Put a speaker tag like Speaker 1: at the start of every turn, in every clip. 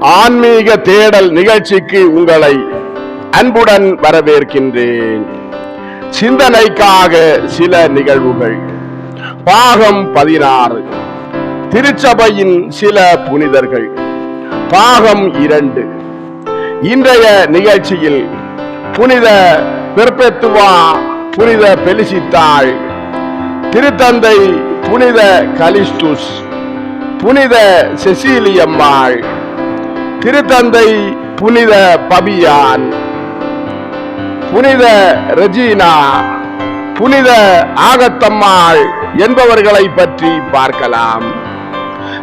Speaker 1: ஆன்மீக தேடல் நிகழ்ச்சிக்கு உங்களை அன்புடன் வரவேற்கின்றேன். சிந்தனைக்காக சில நிகழ்வுகள். பாகம் பதினாறு. திருச்சபையின் சில புனிதர்கள். பாகம் இரண்டு. இன்றைய நிகழ்ச்சியில் புனித பெர்பெத்துவா புனித பெலிசித்தாள் திருத்தந்தை புனித கலிஸ்டுஸ் புனித செசீலியம்மாள் திருத்தந்தை புனித பபியான் புனித ரெஜீனா புனித ஆகத்தம்மாள் என்பவர்களை பற்றி பார்க்கலாம்.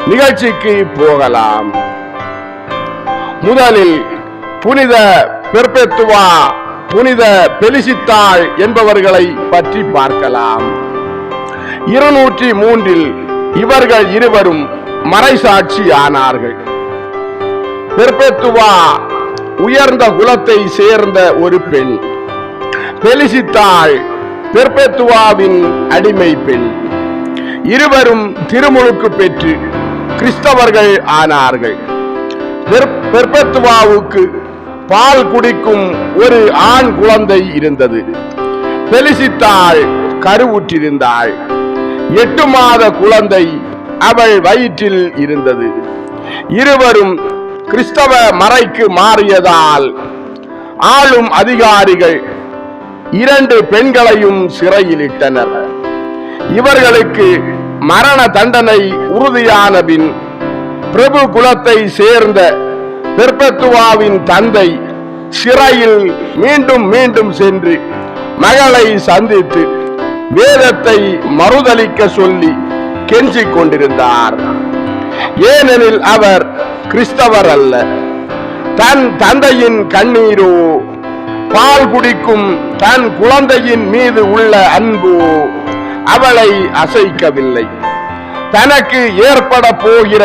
Speaker 1: நிகழ்ச்சிக்கு போகலாம். முதலில் புனித பெர்பெத்துவா புனித பெலிசித்தாள் என்பவர்களை பற்றி பார்க்கலாம். இருநூற்றி மூன்றில் இவர்கள் இருவரும் மறைசாட்சி ஆனார்கள் பெர்பெத்துவா உயர்ந்த குலத்தை சேர்ந்த ஒரு பெண். பெலிசித்தாள் பெர்பெத்துவாவின் அடிமை பெண். இருவரும் திருமுழுக்கு பெற்று கிறிஸ்தவர்கள் ஆனார்கள். பெர்பெத்துவாவுக்கு பால் குடிக்கும் ஒரு ஆண் குழந்தை இருந்தது. பெலிசித்தாள் கருவுற்றிருந்தாள். எட்டு மாத குழந்தை அவள் வயிற்றில் இருந்தது. இருவரும் கிறிஸ்தவ மறைக்கு மாறியதால் ஆளும் அதிகாரிகள் இரண்டு பெண்களையும் சிறையிலிட்டனர். இவர்களுக்கு மரண தண்டனை உறுதியான பின் பிரபு குலத்தை சேர்ந்த பெர்பத்துவாவின் தந்தை சிறையில் மீண்டும் மீண்டும் சென்று மகளை சந்தித்து வேதத்தை மறுதளிக்க சொல்லி கெஞ்சிக் கொண்டிருந்தார். ஏனெனில் அவர் கிறிஸ்தவர் அல்ல தன் தந்தையின் கண்ணீரோ பால் குடிக்கும் தன் குழந்தையின் மீது உள்ள அன்போ அவளை அசைக்கவில்லை. தனக்கு ஏற்பட போகிற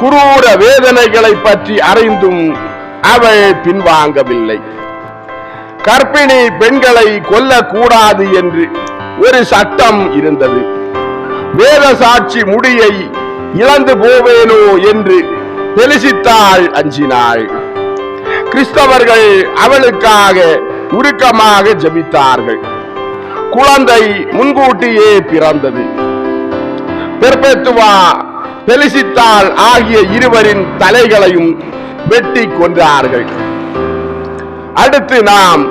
Speaker 1: குரூர வேதனைகளை பற்றி அறிந்தும் அவள் பின்வாங்கவில்லை. கர்ப்பிணி பெண்களை கொல்லக்கூடாது என்று ஒரு சட்டம் இருந்தது. வேத சாட்சி முடியை இழந்து போவேனோ என்று பெலிசித்தாள் அஞ்சினாள். கிறிஸ்தவர்கள் அவளுக்காக உருக்கமாக ஜெபித்தார்கள். குழந்தை முன்கூட்டியே பிறந்தது. பெர்பெத்துவா பெலிசித்தாள் ஆகிய இருவரின் தலைகளையும் வெட்டி கொன்றார்கள். அடுத்து நாம்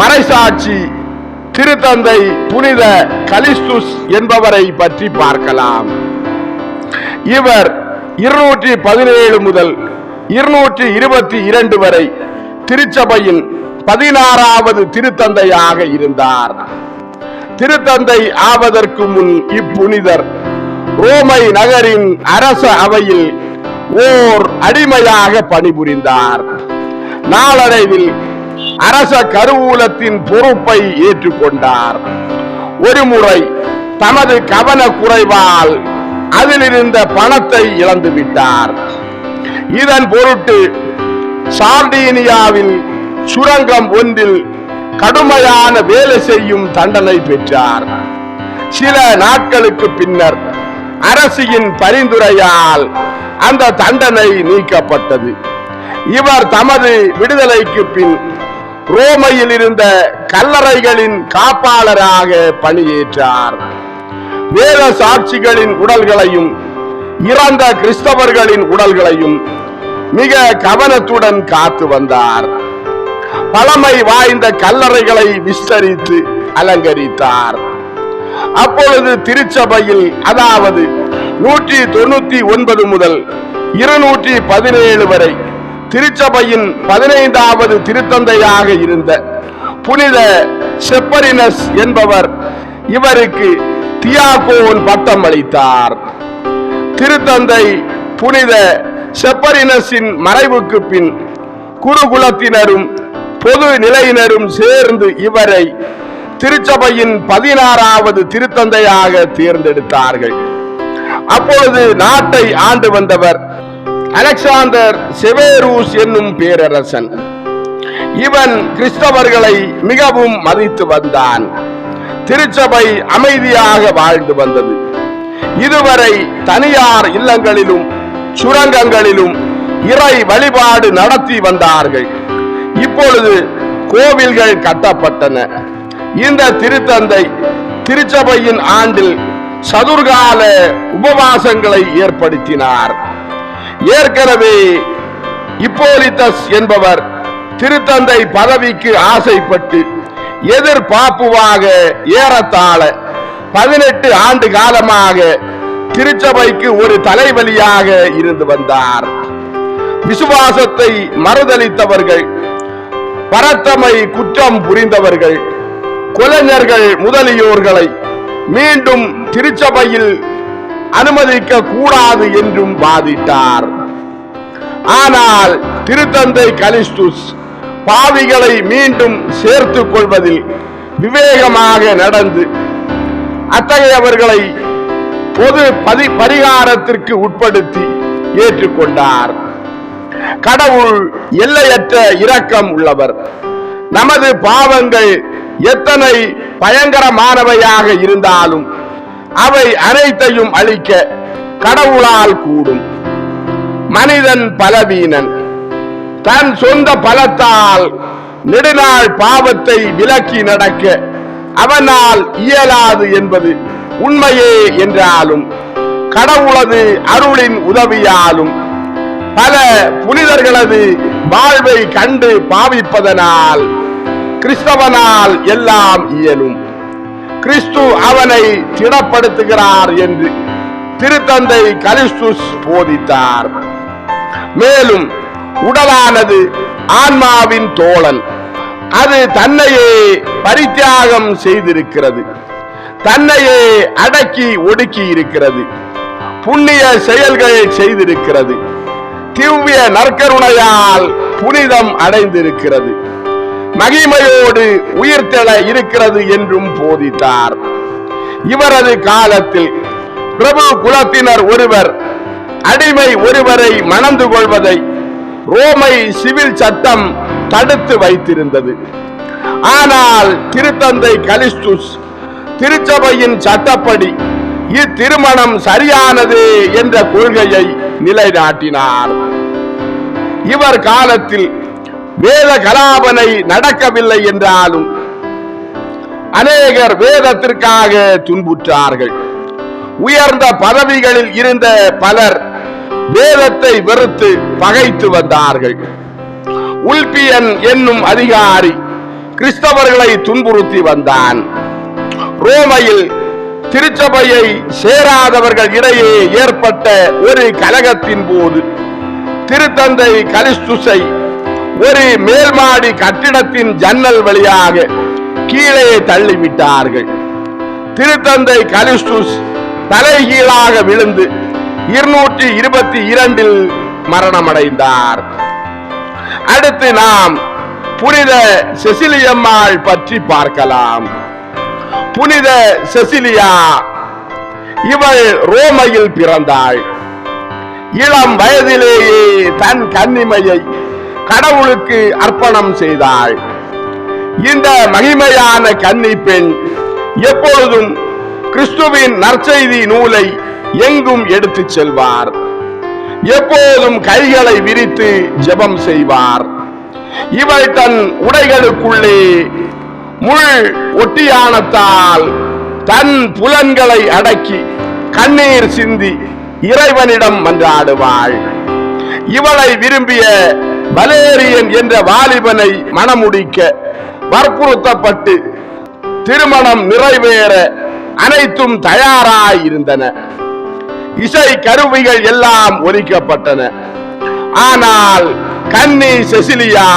Speaker 1: மறைசாட்சி திருத்தந்தை புனித கலிஸ்துஸ் என்பவரை பற்றி பார்க்கலாம். இவர் இருநூற்றி பதினேழு முதல் இருநூற்றி இருபத்தி இரண்டு வரை திருச்சபையின் பதினாறாவது திருத்தந்தையாக இருந்தார். திருத்தந்தை ஆவதற்கு முன் இப்புனிதர் ரோமை நகரின் அரச அவையில் ஓர் அடிமையாக பணிபுரிந்தார். நாளடைவில் அரச கருவூலத்தின் பொறுப்பை ஏற்றுக்கொண்டார். ஒருமுறை தமது கவன குறைவால் அதில் அதிலிருந்த பணத்தை இழந்து விட்டார். இதன் பொருட்டு சார்டீனியாவில் சுரங்கம் ஒன்றில் கடுமையான வேலை செய்யும் தண்டனை பெற்றார். சில நாட்களுக்கு பின்னர் அரசியின் பரிந்துரையால் அந்த தண்டனை நீக்கப்பட்டது. இவர் தமது விடுதலைக்கு பின் ரோமையில் இருந்த கல்லறைகளின் காப்பாளராக பணியேற்றார். வேத சாட்சிகளின் உடல்களையும் இறந்த கிறிஸ்தவர்களின் உடல்களையும் மிக கவனத்துடன் காத்து வந்தார். பழமை வாய்ந்த கல்லறைகளை விஸ்தரித்து அலங்கரித்தார். அப்பொழுது திருச்சபையில் அதாவது நூற்றி தொண்ணூத்தி ஒன்பது முதல் இருநூற்றி பதினேழு வரை திருச்சபையின் பதினைந்தாவது திருத்தந்தையாக இருந்த புனித செப்பரினஸ் என்பவர் இவருக்கு தியாகோன் பட்டம் அளித்தார். திருத்தந்தை புனித செப்பரினஸின் மறைவுக்கு பின் குருகுலத்தினரும் பொது நிலையினரும் சேர்ந்து இவரை திருச்சபையின் பதினாறாவது திருத்தந்தையாக தேர்ந்தெடுத்தார்கள். அப்பொழுது நாட்டை ஆண்டு வந்தவர் அலெக்சாந்தர் செவேரூஸ் என்னும் பேரரசன். இவன் கிறிஸ்தவர்களை மிகவும் மதித்து வந்தான். திருச்சபை அமைதியாக வாழ்ந்து வந்தது. இதுவரை தனியார் இல்லங்களிலும் சுரங்கங்களிலும் இறை வழிபாடு நடத்தி வந்தார்கள். இப்பொழுது கோவில்கள் கட்டப்பட்டன. இந்த திருத்தந்தை திருச்சபையின் ஆண்டில் சதுர்கால உபவாசங்களை ஏற்படுத்தினார். ஏற்கனவே இப்போலித்தஸ் என்பவர் திருத்தந்தை பதவிக்கு ஆசைப்பட்டு எதிர்பார்ப்புவாக ஏறத்தாழ பதினெட்டு ஆண்டு காலமாக திருச்சபைக்கு ஒரு தலைவலியாக இருந்து வந்தார். விசுவாசத்தை மறுதளித்தவர்கள் பரத்தமை குற்றம் புரிந்தவர்கள் கொலைஞர்கள் முதலியோர்களை மீண்டும் திருச்சபையில் அனுமதிக்க கூடாது என்றும் வாதிட்டார். ஆனால் திருத்தந்தை கலிஸ்டுஸ் பாவிகளை மீண்டும் சேர்த்து கொள்வதில் விவேகமாக நடந்து அத்தகையவர்களை பொது பதி பரிகாரத்திற்கு உட்படுத்தி ஏற்றுக்கொண்டார். கடவுள் எல்லையற்ற இரக்கம் உள்ளவர். நமது பாவங்கள் எத்தனை பயங்கரமானவையாக இருந்தாலும் அவை அனைத்தையும் அழிக்க கடவுளால் கூடும். மனிதன் பலவீனன். தன் சொந்த பலத்தால் நெடுநாள் பாவத்தை விலக்கி நடக்க அவனால் இயலாது என்பது உண்மையே என்றாலும் கடவுளது அருளின் உதவியாலும் பல புனிதர்களது வாழ்வை கண்டு பாவிப்பதனால் கிறிஸ்தவனால் எல்லாம் இயலும். கிறிஸ்து அவனை திடப்படுத்துகிறார் என்று திருத்தந்தை கலிஸ்துஸ் போதித்தார். மேலும் உடலானது ஆன்மாவின் தோழன். அது தன்னையே பரித்தியாகம் செய்திருக்கிறது. தன்னையே அடக்கி ஒடுக்கி இருக்கிறது புண்ணிய செயல்கள் செய்திருக்கிறது. திவ்ய நற்கருணையால் புனிதம் அடைந்திருக்கிறது. மகிமையோடு உயிர்த்தெழ இருக்கிறது என்றும் போதித்தார். இவரது காலத்தில் பிரபு குலத்தினர் ஒருவர் அடிமை ஒருவரை மணந்து கொள்வதை ரோமை சிவில் சட்டம் தடுத்து வைத்திருந்தது. ஆனால் திருத்தந்தை கலிஸ்டுஸ் திருச்சபையின் சட்டப்படி இத்திருமணம் சரியானது என்ற கொள்கையை நிலைநாட்டினார். இவர் காலத்தில் வேத கலாபனை நடக்கவில்லை என்றாலும் அநேகர் வேதத்திற்காக துன்புற்றார்கள். உயர்ந்த பதவிகளில் இருந்த பலர் வேதத்தை வெறுத்து பகைத்து வந்தார்கள். உல்பியன் என்னும் அதிகாரி கிறிஸ்தவர்களை துன்புறுத்தி வந்தான். ரோமையில் திருச்சபையை சேராதவர்கள் இடையே ஏற்பட்ட ஒரு கலகத்தின் போது திருத்தந்தை கலிஸ்துசை ஒரு மேல்மாடி கட்டிடத்தின் ஜன்னல் வழியாக கீழே தள்ளிவிட்டார்கள். திருத்தந்தை கலிஸ்துஸ் தலைகீழாக விழுந்து இருநூற்றி இருபத்தி இரண்டில் மரணமடைந்தார். அடுத்து நாம் புனித செசிலியம்மாள் பற்றி பார்க்கலாம். புனித செசிலியா இவள் ரோமையில் பிறந்தாள். இளம் வயதிலேயே தன் கன்னிமையை கடவுளுக்கு அர்ப்பணம் செய்தாள். இந்த மகிமையான கன்னி பெண் எப்பொழுதும் கிறிஸ்துவின் நற்செய்தி நூலை எங்கும் எடுத்து செல்வார். எப்போதும் கைகளை விரித்து ஜெபம் செய்வார். இவள் தன் உடைகளுக்குள்ளே முள் ஒட்டியானத்தால் தன் புலன்களை அடக்கி கண்ணீர் சிந்தி இறைவனிடம் மன்றாடுவாள். இவளை விரும்பிய பலேரியன் என்ற வாலிபனை மணமுடிக்க வற்புறுத்தப்பட்டு திருமணம் நிறைவேற அனைத்தும் தயாராய் இருந்தன இசை கருவிகள் எல்லாம் ஒலிக்கப்பட்டன. ஆனால் கன்னி செசிலியா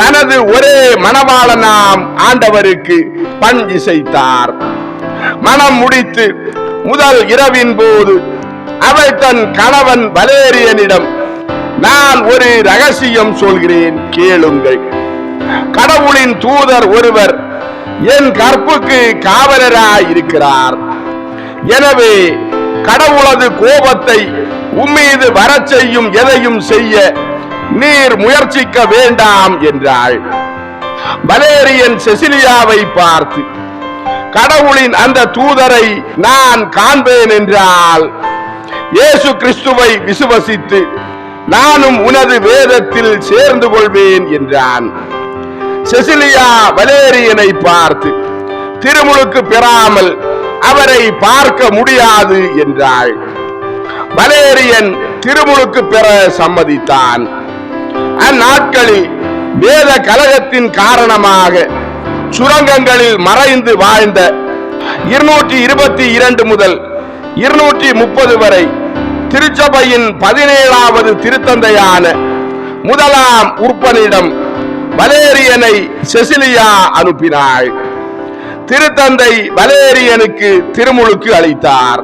Speaker 1: தனது ஒரே மணவாளனாம் ஆண்டவருக்கு பண் இசைத்தார். மனம் முடித்து முதல் இரவின் போது அவள் தன் கணவன் வலேரியனிடம் நான் ஒரு ரகசியம் சொல்கிறேன் கேளுங்கள். கடவுளின் தூதர் ஒருவர் என் கற்புக்கு காவலராய் இருக்கிறார் எனவே கடவுளது கோபத்தை உம்மீது வர செய்யும் எதையும் செய்ய நீர் முயற்சிக்க வேண்டாம் என்றாள். வலேரியன் செசிலியாவை பார்த்து கடவுளின் அந்த தூதரை நான் காண்பேன் என்றால் இயேசு கிறிஸ்துவை விசுவசித்து நானும் உனது வேதத்தில் சேர்ந்து கொள்வேன் என்றான். செசிலியா வலேரியனை பார்த்து திருமுழுக்கு பெறாமல் அவரை பார்க்க முடியாது என்றாள். வலேரியன் திருமுழுக்கு பெற சம்மதித்தான். அந்நாட்களில் வேத கலகத்தின் காரணமாக சுரங்கங்களில் மறைந்து வாழ்ந்த இருநூற்றி இருபத்தி இரண்டு முதல் இருநூற்றி முப்பது வரை திருச்சபையின் பதினேழாவது திருத்தந்தையான முதலாம் உற்பனிடம் வலேரியனை செசிலியா அனுப்பினாள். திருத்தந்தை வலேரியனுக்கு திருமுழுக்கு அளித்தார்.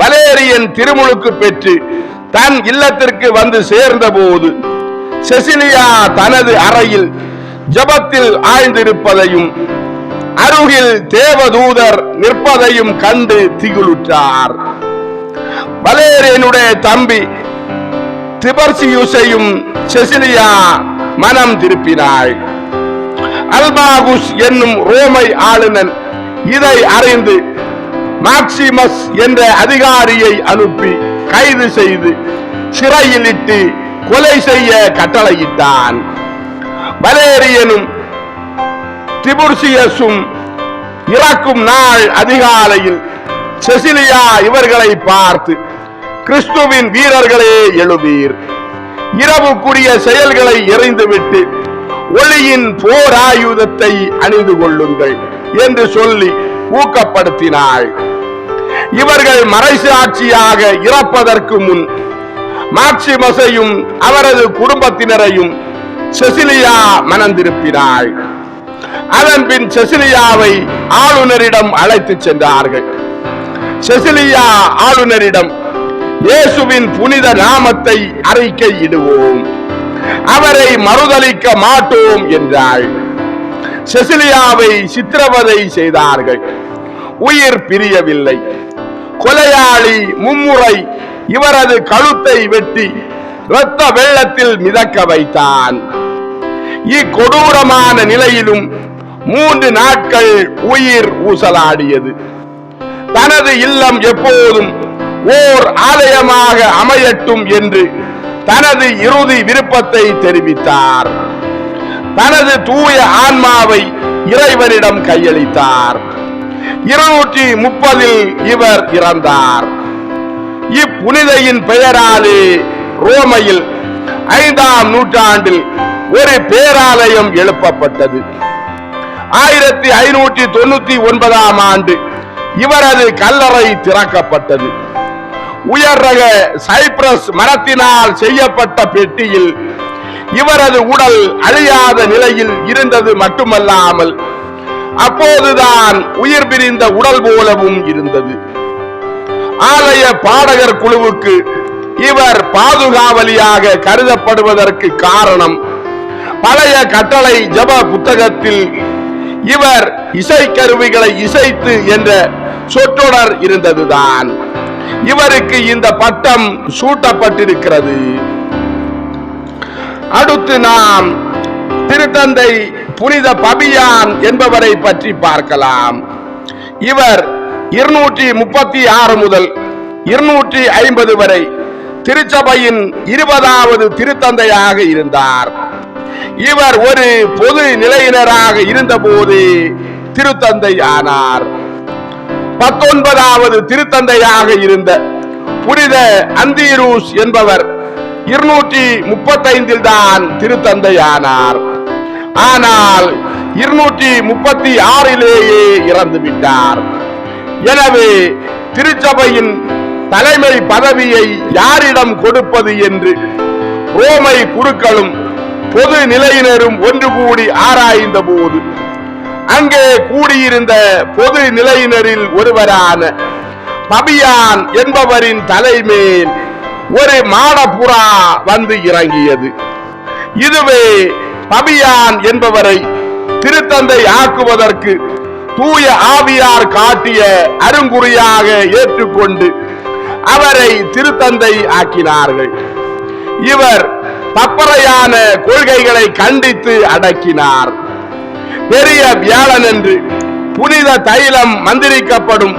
Speaker 1: வலேரியன் திருமுழுக்கு பெற்று தன் இல்லத்திற்கு வந்து சேர்ந்த போது செசிலியா தனது அறையில் ஜெபத்தில் ஆழ்ந்திருப்பதையும் அருகில் தேவதூதர் நிற்பதையும் கண்டு திகுலுற்றார். வலேரியனுடைய தம்பி திபர்சியூசையும் செசிலியா மனம் திருப்பினாள். அல்பாகுஸ் என்னும் ரோமை ஆளுநன் இதை அறிந்து மாக்சிமஸ் என்ற அதிகாரியை அனுப்பி கைது செய்து சிறையில் இட்டு கொலை செய்ய கட்டளையிட்டான். வலேரியனும் திபுர்சியஸும் இறக்கும் நாள் அதிகாலையில் செசிலியா இவர்களை பார்த்து கிறிஸ்துவின் வீரர்களே எழுவீர். இரவுக்குரிய செயல்களை எறிந்துவிட்டு ஒளியின் போர் ஆயுதத்தை அணிந்து கொள்ளுங்கள் என்று சொல்லி ஊக்கப்படுத்தினாள். இவர்கள் மறைசாட்சியாக இறப்பதற்கு முன் மாக்சிமஸையும் அவரது குடும்பத்தினரையும் செசிலியா மணந்திருப்பினாள். அதன் பின் செசிலியாவை ஆளுநரிடம் அழைத்து சென்றார்கள். செசிலியா ஆளுநரிடம் இயேசுவின் புனித நாமத்தை அறிக்கையிடுவோம். அவரை மறுதலிக்க மாட்டோம் என்றாள். செசிலியாவை சித்திரவதை செய்தார்கள். உயிர் பிரியவில்லை. கொலையாளி மும்முறை இவரது கழுத்தை வெட்டி இரத்த வெள்ளத்தில் மிதக்க வைத்தான். இக்கொடூரமான நிலையிலும் மூன்று நாட்கள் உயிர் ஊசலாடியது. தனது இல்லம் எப்போதும் ஓர் ஆலயமாக அமையட்டும் என்று தனது இறுதி விருப்பத்தை தெரிவித்தார். தனது தூய ஆன்மாவை இறைவனிடம் கையளித்தார். இருநூற்றி முப்பதில் இவர் இறந்தார். இப்புனிதையின் பெயராலே ரோமையில் ஐந்தாம் நூற்றாண்டில் ஒரு பேராலயம் எழுப்பப்பட்டது. ஆயிரத்தி ஐநூற்றி தொண்ணூத்தி ஒன்பதாம் ஆண்டு இவரது கல்லறை திறக்கப்பட்டது. உயர் ரக சைப்ரஸ் மரத்தினால் செய்யப்பட்ட பெட்டியில் இவரது உடல் அழியாத நிலையில் இருந்தது மட்டுமல்லாமல் அப்போதுதான் உயிர் பிரிந்த உடல் போலவும் இருந்தது. ஆலய பாடகர் குழுவுக்கு இவர் பாதுகாவலியாக கருதப்படுவதற்கு காரணம் பழைய கட்டளை ஜப புத்தகத்தில் இவர் இசைக்கருவிகளை இசைத்து என்ற சொற்றொடர் இருந்ததுதான். இவருக்கு இந்த பட்டம் சூட்டப்பட்டிருக்கிறது. அடுத்து நாம் திருத்தந்தை புனித பபியான் என்பவரை பற்றி பார்க்கலாம். இவர் இருநூற்றி முப்பத்தி ஆறு முதல் இருநூற்றி ஐம்பது வரை திருச்சபையின் இருபதாவது திருத்தந்தையாக இருந்தார். இவர் ஒரு பொது நிலையினராக இருந்தபோது திருத்தந்தை ஆனார். பத்தொன்பதாவது திருத்தந்தையாக இருந்த புனித அந்தியூஸ் என்பவர் இருநூற்றி முப்பத்தைந்தில் தான் திருத்தந்தையானார். ஆனால் இருநூற்றி முப்பத்தி ஆறிலேயே இறந்து விட்டார். எனவே திருச்சபையின் தலைமை பதவியை யாரிடம் கொடுப்பது என்று ரோமை குருக்களும் பொது நிலையினரும் ஒன்று கூடி ஆராய்ந்த போது அங்கே கூடியிருந்த பொது நிலையினரில் ஒருவரான பபியான் என்பவரின் தலைமேல் ஒரு மாடப்புறா வந்து இறங்கியது. இதுவே பபியான் என்பவரை திருத்தந்தை ஆக்குவதற்கு தூய ஆவியார் காட்டிய அருங்குறியாக ஏற்றுக்கொண்டு அவரை திருத்தந்தை ஆக்கினார்கள். இவர் தப்பறையான கொள்கைகளை கண்டித்து அடக்கினார். பெரிய வியாழன் என்று புனித தைலம் மந்திரிக்கப்படும்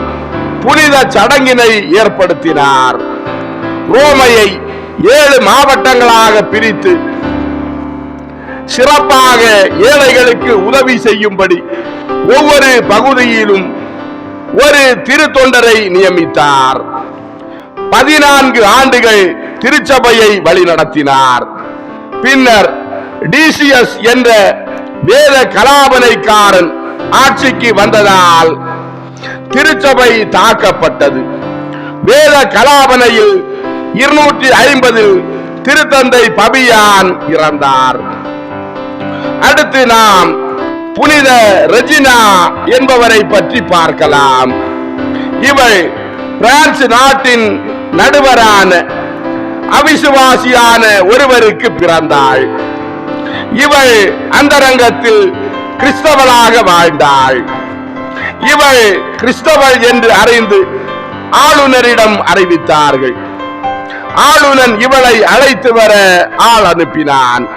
Speaker 1: புனித சடங்கினை ஏற்படுத்தினார். ரோமையை ஏழு மாவட்டங்களாக பிரித்து சிறப்பாக ஏழைகளுக்கு உதவி செய்யும்படி ஒவ்வொரு பகுதியிலும் ஒரு திருத்தொண்டரை நியமித்தார். பதினான்கு ஆண்டுகள் திருச்சபையை வழிநடத்தினார். பின்னர் டிசிஎஸ் என்ற வேத கலாபனைக்காரன் ஆட்சிக்கு வந்ததால் திருச்சபை தாக்கப்பட்டது. வேத கலாபனையில் இருநூற்றி ஐம்பதில் திருத்தந்தை பபியான் இறந்தார். அடுத்து நாம் புனித ரெஜினா என்பவரை பற்றி பார்க்கலாம். இவள் பிரான்ஸ் நாட்டின் நடுவரான அவிசுவாசியான ஒருவருக்கு பிறந்தாள். இவள் அந்தரங்கத்தில் கிறிஸ்தவளாக வாழ்ந்தாள். இவள் கிறிஸ்தவள் என்று அறிந்து ஆளுநரிடம் அறிவித்தார்கள். ஆளுநன் இவளை அழைத்து வர ஆள் அனுப்பினான்.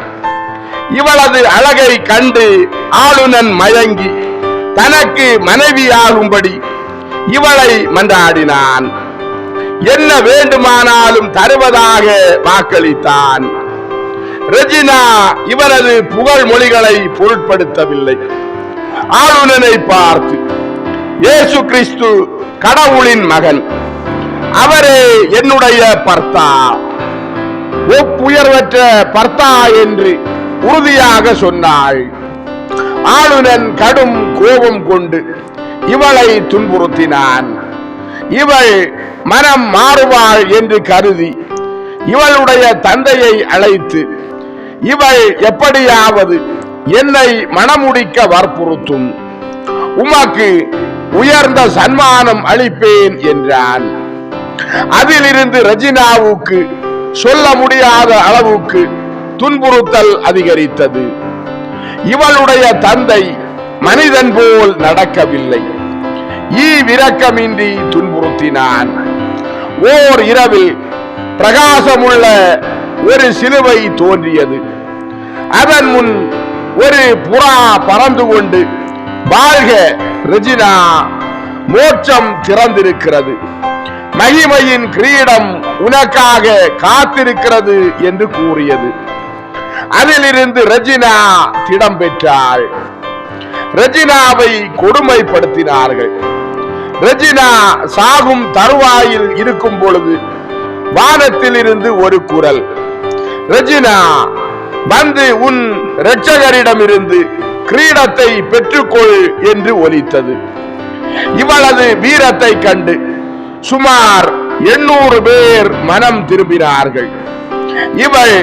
Speaker 1: இவளது அழகை கண்டு ஆளுநன் மயங்கி தனக்கு மனைவியாகும்படி இவளை மன்றாடினான். என்ன வேண்டுமானாலும் தருவதாக வாக்களித்தான். ரெஜினா இவரது புகழ் மொழிகளை பொருட்படுத்தவில்லை. ஆளுநனை பார்த்து இயேசு கிறிஸ்து கடவுளின் மகன். அவரே என்னுடைய பர்த்தா. ஒப்புயர்வற்ற பர்த்தா என்று உறுதியாக சொன்னாள். ஆளுநன் கடும் கோபம் கொண்டு இவளை துன்புறுத்தினான். இவள் மனம் மாறுவாள் என்று கருதி இவளுடைய தந்தையை அழைத்து இவை எப்படியாவது என்னை மணமுடிக்க வற்புறுத்தும். உமக்கு உயர்ந்த சன்மானம் அளிப்பேன் என்றான். அதிலிருந்து ரஜினாவுக்கு சொல்ல முடியாத அளவுக்கு துன்புறுத்தல் அதிகரித்தது. இவளுடைய தந்தை மனிதன் போல் நடக்கவில்லை. ஈ விரக்கமின்றி துன்புறுத்தினான். ஓர் இரவில் பிரகாசமுள்ள ஒரு சிலுவை தோன்றியது. அதன் முன் ஒரு புறா பறந்து கொண்டு வாழ்க ரெஜினா. மோட்சம் திறந்திருக்கிறது. மகிமையின் கிரீடம் உனக்காக காத்திருக்கிறது என்று கூறியது. அதிலிருந்து ரஜினா திடம் பெற்றாள். ரஜினாவை கொடுமைப்படுத்தினார்கள். ரஜினா சாகும் தருவாயில் இருக்கும் பொழுது வானத்தில் இருந்து ஒரு குரல் ரஜினா வந்து உன் இரட்சகரிடமிருந்து கிரீடத்தை பெற்றுக்கொள் என்று ஒலித்தது. இவளது வீரத்தை கண்டு சுமார் எண்ணூறு பேர் மனம் திரும்பினார்கள். இவள்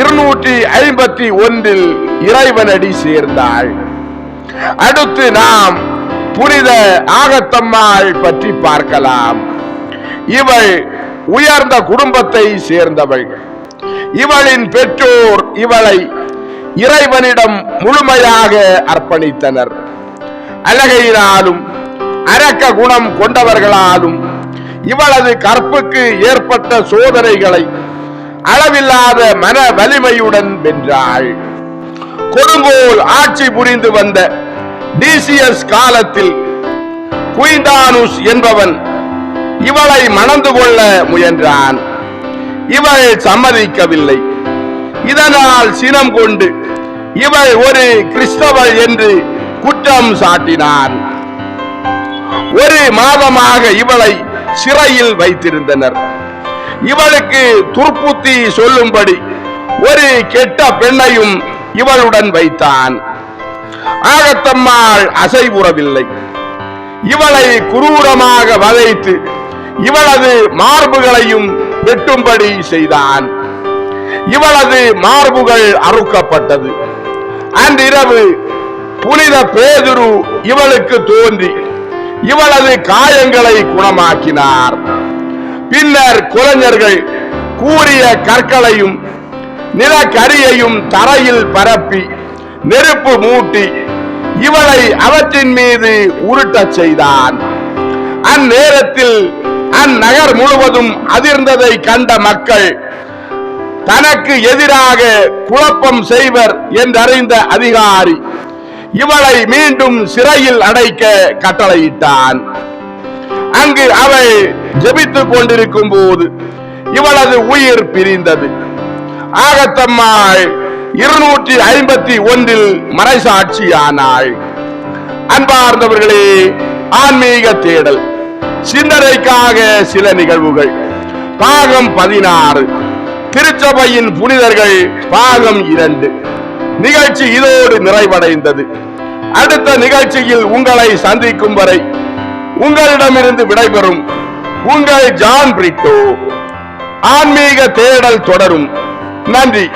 Speaker 1: இருநூற்றி ஐம்பத்தி ஒன்றில் இறைவனடி சேர்ந்தாள். அடுத்து நாம் புனித ஆகத்தம்மாள் பற்றி பார்க்கலாம். இவள் உயர்ந்த குடும்பத்தை சேர்ந்தவள். இவளின் பெற்றோர் இவளை இறைவனிடம் முழுமையாக அர்ப்பணித்தனர். அழகையினாலும் அரக்க குணம் கொண்டவர்களாலும் இவளது கற்புக்கு ஏற்பட்ட சோதனைகளை அளவில்லாத மன வலிமையுடன் வென்றாள். கொடுங்கோல் ஆட்சி புரிந்து வந்த டிசிஎஸ் காலத்தில் குயின்டானுஸ் என்பவன் இவளை மணந்து கொள்ள முயன்றான். இவள் சம்மதிக்கவில்லை. இதனால் சினம் கொண்டு இவள் ஒரு கிறிஸ்தவள் என்று குற்றம் சாட்டினான். ஒரு மாதமாக இவளை சிறையில் வைத்திருந்தனர். இவளுக்கு துர்ப்புத்தி சொல்லும்படி ஒரு கெட்ட பெண்ணையும் இவளுடன் வைத்தான். ஆகத்தம்மாள் அசைவுறவில்லை. இவளை குரூரமாக வதைத்து இவளது மார்புகளையும் வெட்டும்படி செய்தான். இவளது மார்புகள் அறுக்கப்பட்டது. அன்றிரவு புனித பேதுரு இவளுக்கு தோன்றி இவளது காயங்களை குணமாக்கினார். பின்னர் குலைஞர்கள் கூறிய கற்களையும் நிலக்கரியையும் தரையில் பரப்பி நெருப்பு மூட்டி இவளை அவற்றின் மீது உருட்டச் செய்தான். அந்நேரத்தில் அந்நகர் முழுவதும் அதிர்ந்ததை கண்ட மக்கள் தனக்கு எதிராக குழப்பம் செய்வர் என்றறிந்த அதிகாரி இவளை மீண்டும் சிறையில் அடைக்க கட்டளையிட்டான். அங்கு அவள் ஜெபித்துக் கொண்டிருக்கும் போது இவளது உயிர் பிரிந்தது. ஆகத்தம்மாள் இருநூற்றி ஐம்பத்தி ஒன்றில் மறைசாட்சியானாள். அன்பார்ந்தவர்களே ஆன்மீக தேடல். சிந்தனைக்காக சில நிகழ்வுகள். பாகம் பதினாறு. திருச்சபையின் புனிதர்கள் பாகம் இரண்டு. நிகழ்ச்சி இதோடு நிறைவடைந்தது. அடுத்த நிகழ்ச்சியில் உங்களை சந்திக்கும் வரை உங்களிடமிருந்து விடைபெறும் உங்கள் ஜான் பிரிட்டோ. ஆன்மீக தேடல் தொடரும். நன்றி.